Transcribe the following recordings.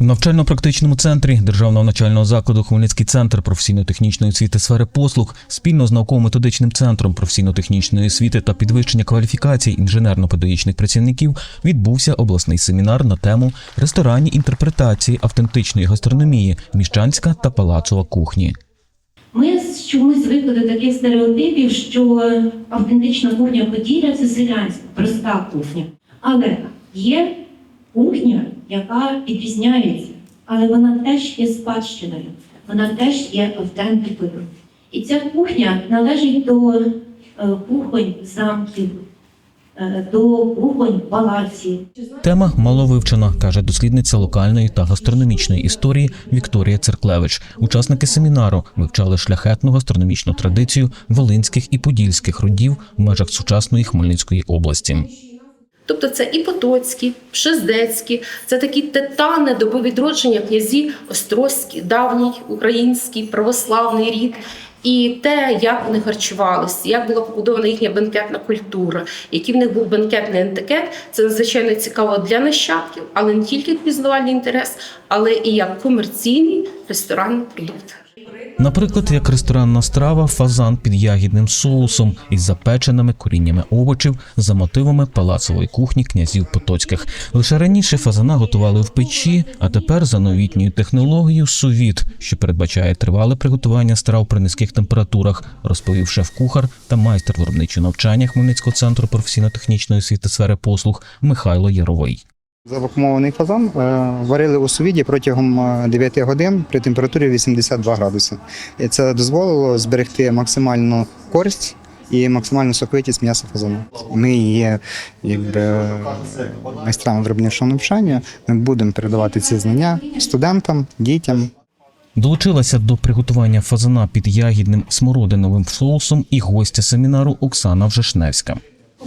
В навчально-практичному центрі Державного навчального закладу Хмельницький центр професійно-технічної освіти сфери послуг спільно з науково-методичним центром професійно-технічної освіти та підвищення кваліфікацій інженерно-педагогічних працівників відбувся обласний семінар на тему ресторанні інтерпретації автентичної гастрономії, міщанська та палацова кухні. Ми чомусь звикли до таких стереотипів, що автентична кухня Поділля це селянська, проста кухня. Але є кухня, яка відрізняється, але вона теж є спадщиною, вона теж є автентикою. І ця кухня належить до е, кухонь замків, е, до кухонь палаців. Тема маловивчена, каже дослідниця локальної та гастрономічної історії Вікторія Церклевич. Учасники семінару вивчали шляхетну гастрономічну традицію волинських і подільських родів в межах сучасної Хмельницької області. Тобто це і Потоцькі, Пшездецькі, це такі титани доби відродження князі Острозькі, давній український православний рід. І те, як вони харчувалися, як була побудована їхня бенкетна культура, який в них був бенкетний антикет, це надзвичайно цікаво для нащадків, але не тільки як пізнавальний інтерес, але і як комерційний ресторанний продукт. Наприклад, як ресторанна страва фазан під ягідним соусом із запеченими коріннями овочів за мотивами палацової кухні князів Потоцьких. Лише раніше фазана готували в печі, а тепер за новітньою технологією сувіт, що передбачає тривале приготування страв при низьких температурах, розповів шеф-кухар та майстер виробничого навчання Хмельницького центру професійно-технічної освіти сфери послуг Михайло Яровий. Завакумований фазан е, варили у сувіді протягом е, 9 годин при температурі 82 градуси. І це дозволило зберегти максимальну користь і максимальну соковитість м'яса фазану. Ми є якби майстрами виробничого навчання. Ми будемо передавати ці знання студентам, дітям. Долучилася до приготування фазана під ягідним смородиновим соусом і гостя семінару Оксана Вжешневська.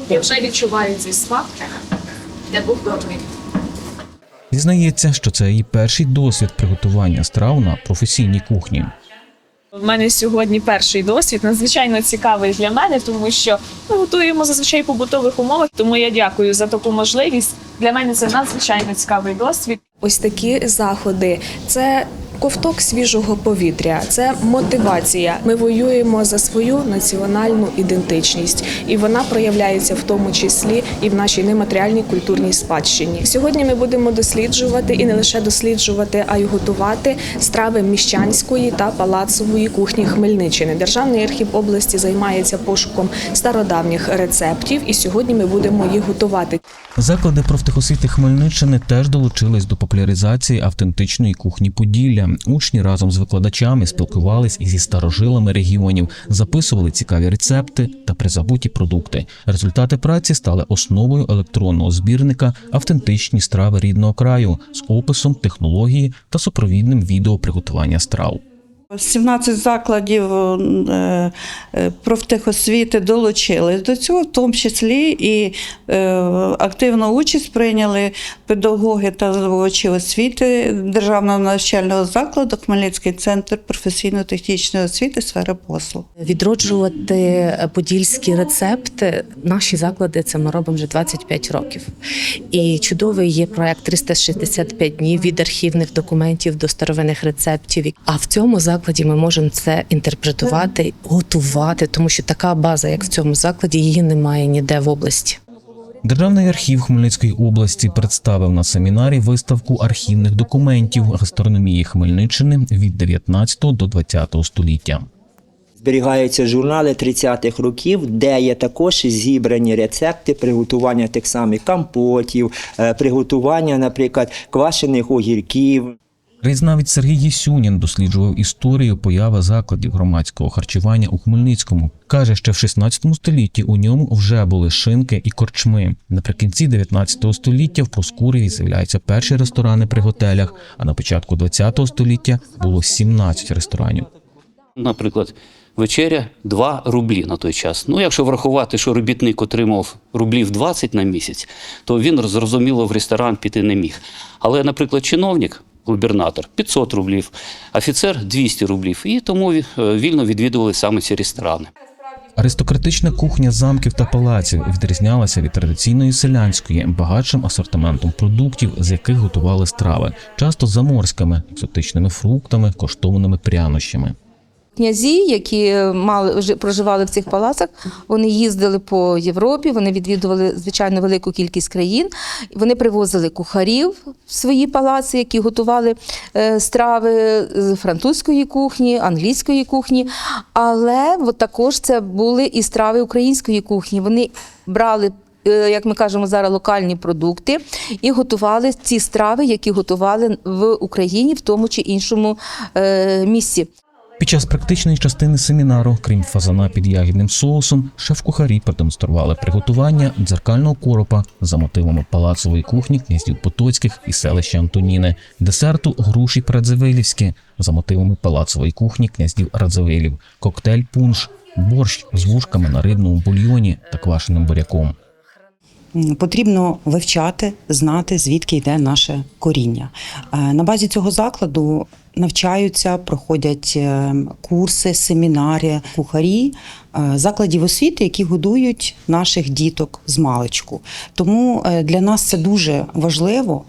Я вже відчуваю цей смак, де був готовий. Зізнається, що це її перший досвід приготування страв на професійній кухні. У мене сьогодні перший досвід надзвичайно цікавий для мене, тому що ми готуємо зазвичай в побутових умовах. Тому я дякую за таку можливість. Для мене це надзвичайно цікавий досвід. Ось такі заходи це ковток свіжого повітря, це мотивація. Ми воюємо за свою національну ідентичність, і вона проявляється в тому числі і в нашій нематеріальній культурній спадщині. Сьогодні ми будемо досліджувати і не лише досліджувати, а й готувати страви міщанської та палацової кухні Хмельниччини. Державний архів області займається пошуком стародавніх рецептів, і сьогодні ми будемо їх готувати. Заклади профтехосвіти Хмельниччини теж долучились до популяризації автентичної кухні Поділля. Учні разом з викладачами спілкувались і зі старожилами регіонів, записували цікаві рецепти та призабуті продукти. Результати праці стали основою електронного збірника Автентичні страви рідного краю з описом технології та супровідним відео приготування страв. 17 закладів е, е, профтехосвіти долучились до цього, в тому числі і е, активну участь прийняли педагоги та здобувачі освіти Державного навчального закладу Хмельницький центр професійно-технічної освіти сфери послуг. Відроджувати подільські рецепти. Наші заклади це ми робимо вже 25 років. І чудовий є проект 365 днів від архівних документів до старовинних рецептів. А в цьому закладі ми можемо це інтерпретувати, готувати, тому що така база, як в цьому закладі, її немає ніде в області. Державний архів Хмельницької області представив на семінарі виставку архівних документів гастрономії Хмельниччини від 19 до 20 століття. Зберігаються журнали 30-х років, де є також зібрані рецепти приготування тих самих компотів, е, приготування, наприклад, квашених огірків. Краєзнавець Сергій Єсюнін досліджував історію появи закладів громадського харчування у Хмельницькому. Каже, що в 16 столітті у ньому вже були шинки і корчми. Наприкінці 19 століття в Проскуреві з'являються перші ресторани при готелях, а на початку 20 століття було 17 ресторанів. Наприклад, вечеря 2 рублі на той час. Ну, якщо врахувати, що робітник отримав рублів 20 на місяць, то він зрозуміло в ресторан піти не міг. Але, наприклад, чиновник, губернатор 500 рублів, офіцер 200 рублів, і тому е, вільно відвідували саме ці ресторани. Аристократична кухня замків та палаців відрізнялася від традиційної селянської багатшим асортиментом продуктів, з яких готували страви, часто заморськими, екзотичними фруктами, коштовними прянощами. Князі, які мали жи- проживали в цих палацах, вони їздили по Європі, вони відвідували звичайно велику кількість країн. Вони привозили кухарів в свої палаци, які готували е, страви з французької кухні, англійської кухні. Але от також це були і страви української кухні. Вони брали. е, Як ми кажемо зараз, локальні продукти і готували ці страви, які готували в Україні в тому чи іншому е, місці. Під час практичної частини семінару, крім фазана під ягідним соусом, шеф-кухарі продемонстрували приготування дзеркального коропа за мотивами палацової кухні князів Потоцьких і селища Антоніни, десерту груші Радзивилівські за мотивами палацової кухні князів Радзивилів, коктейль пунш, борщ з вушками на рибному бульйоні та квашеним буряком. Потрібно вивчати, знати, звідки йде наше коріння. Е, На базі цього закладу навчаються, проходять е, курси, семінари, кухарі е, закладів освіти, які годують наших діток з маличку. Тому для нас це дуже важливо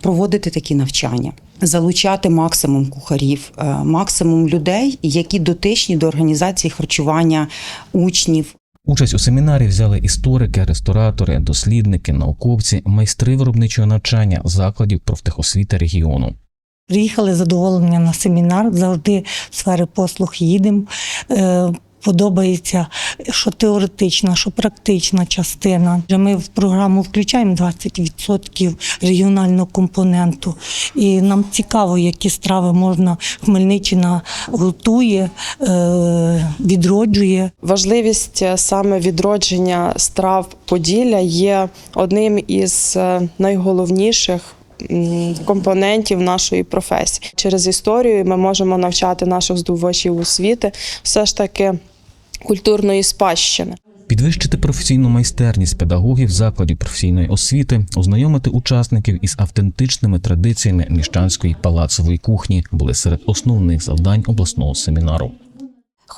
проводити такі навчання. Залучати максимум кухарів, максимум людей, які дотичні до організації харчування учнів, Участь у семінарі взяли історики, ресторатори, дослідники, науковці, майстри виробничого навчання закладів профтехосвіти регіону. Приїхали задоволення на семінар, завжди сфери послуг їдемо. Подобається, що теоретична, що практична частина. Ми в програму включаємо 20% регіонального компоненту, і нам цікаво, які страви можна Хмельниччина готує, е, відроджує. Важливість е, саме відродження страв Поділля є одним із е, найголовніших компонентів нашої професії. Через історію ми можемо навчати наших здобувачів освіти все ж таки культурної спадщини. Підвищити професійну майстерність педагогів закладів професійної освіти, ознайомити учасників із автентичними традиціями міщанської палацової кухні були серед основних завдань обласного семінару.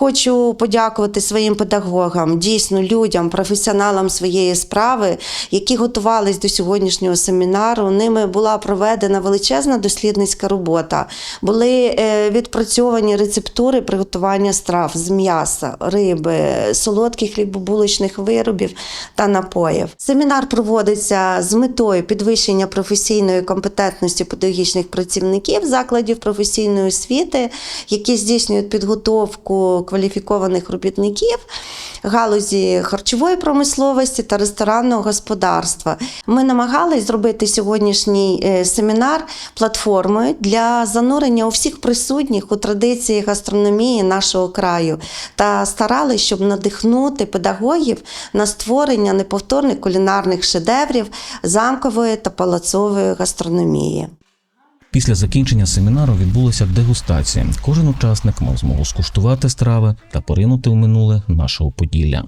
Хочу подякувати своїм педагогам, дійсно людям, професіоналам своєї справи, які готувались до сьогоднішнього семінару. Ними була проведена величезна дослідницька робота. Були е, відпрацьовані рецептури приготування страв з м'яса, риби, солодких хлібобулочних виробів та напоїв. Семінар проводиться з метою підвищення професійної компетентності педагогічних працівників закладів професійної освіти, які здійснюють підготовку кваліфікованих робітників галузі харчової промисловості та ресторанного господарства. Ми намагались зробити сьогоднішній е, семінар платформою для занурення у всіх присутніх у традиції гастрономії нашого краю та старались, щоб надихнути педагогів на створення неповторних кулінарних шедеврів замкової та палацової гастрономії. Після закінчення семінару відбулася дегустація. Кожен учасник мав змогу скуштувати страви та поринути в минуле нашого Поділля.